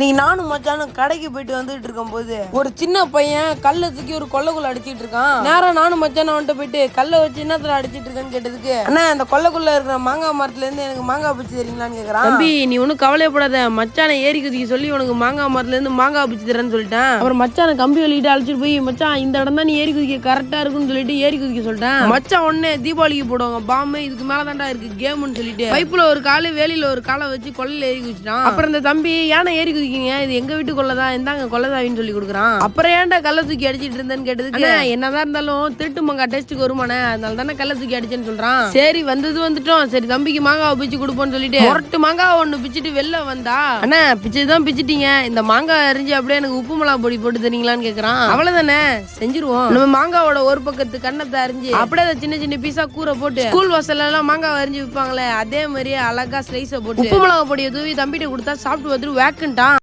நீ நானும் மச்சானும் கடைக்கு போயிட்டு வந்துட்டு இருக்கும் போது ஒரு சின்ன பையன் கல்லை தூக்கி ஒரு கொல்லைக்குள்ள அடிச்சிட்டு இருக்கான். நேரா நானும் மச்சானும் வந்துட்டு போயிட்டு கல்லை வச்சு என்னத்துல அடிச்சிட்டு இருக்கேன்னு கேட்டதுக்கு அண்ணா அந்த கொல்லைக்குள்ள இருக்கிற மாங்காய் மரத்துல இருந்து எனக்கு மாங்காய் பிச்சு தரீங்களான்னு கேக்குறான். தம்பி நீ ஒன்றும் கவலைப்படாத மச்சானை ஏறி குதிக்க சொல்லி உனக்கு மாங்காய் மரத்துல இருந்து மாங்காய் பிச்சு தரேன்னு சொல்லிட்டேன். அப்புறம் மச்சானை கம்பி வெளியிட்டு அழைச்சிட்டு போய் மச்சான் இந்த இடம் தான் நீ ஏறி குதிக்க கரெக்டா இருக்குன்னு சொல்லிட்டு ஏறி குதிக்க சொல்லிட்டேன். மச்சான் உடனே தீபாவளிக்கு போடுவாங்க பாம்பு இதுக்கு மேல தான்டா இருக்கு கேம்னு சொல்லிட்டு. பைப்புல ஒரு காலு வேலியில ஒரு காலை வச்சு கொல்லையில ஏறி குதிச்சிட்டான். அப்புறம் இந்த தம்பி ஏன்னா ஏறி குதிக்கீங்க இது எங்க வீட்டு கொள்ளதான் இந்தாங்க கொள்ளதாவின்னு சொல்லி கொடுக்குறான். அப்புறம் ஏன்டா கல்ல தூக்கி அடிச்சிட்டு இருந்தேன்னு கேட்டதுக்கு? "அண்ணே, என்னதான் இருந்தாலும் திருட்டு மங்கா டெஸ்ட்டுக்கு வருமானே அதனால தானே கல்ல தூக்கி அடிச்சேன்னு சொல்றான். சரி வந்தது வந்துட்டோம். சரி தம்பிக்கு மாங்காவை பிச்சு கொடுப்போம்னு சொல்லிட்டு. முரட்டு மாங்காவை ஒண்ணு பிச்சுட்டு வெளில வந்தா? அண்ணா பிச்சு தான் பிச்சிட்டீங்க. இந்த மாங்காய் அரிஞ்சு அப்படியே எனக்கு உப்பு மிளகா பொடி போட்டு தரீங்களான்னு கேக்குறான். அவ்வளவுதானே? செஞ்சிருவோம். நம்ம மாங்காவோட ஒரு பக்கத்து கண்ணத்தை அரிஞ்சு. அப்படியே அதை சின்ன சின்ன பீஸா கூரை போட்டு. ஸ்கூல் வாசல்ல எல்லாம் மாங்காய் அரிஞ்சு விற்பாங்களே அதே மாதிரியே அழகா ஸ்லைஸை போட்டு. உப்பு மிளகா பொடியை தூவி தம்பிட்ட கொடுத்தா சாப்பிட்டு வந்துட்டு வேக்குன்ட்டான்.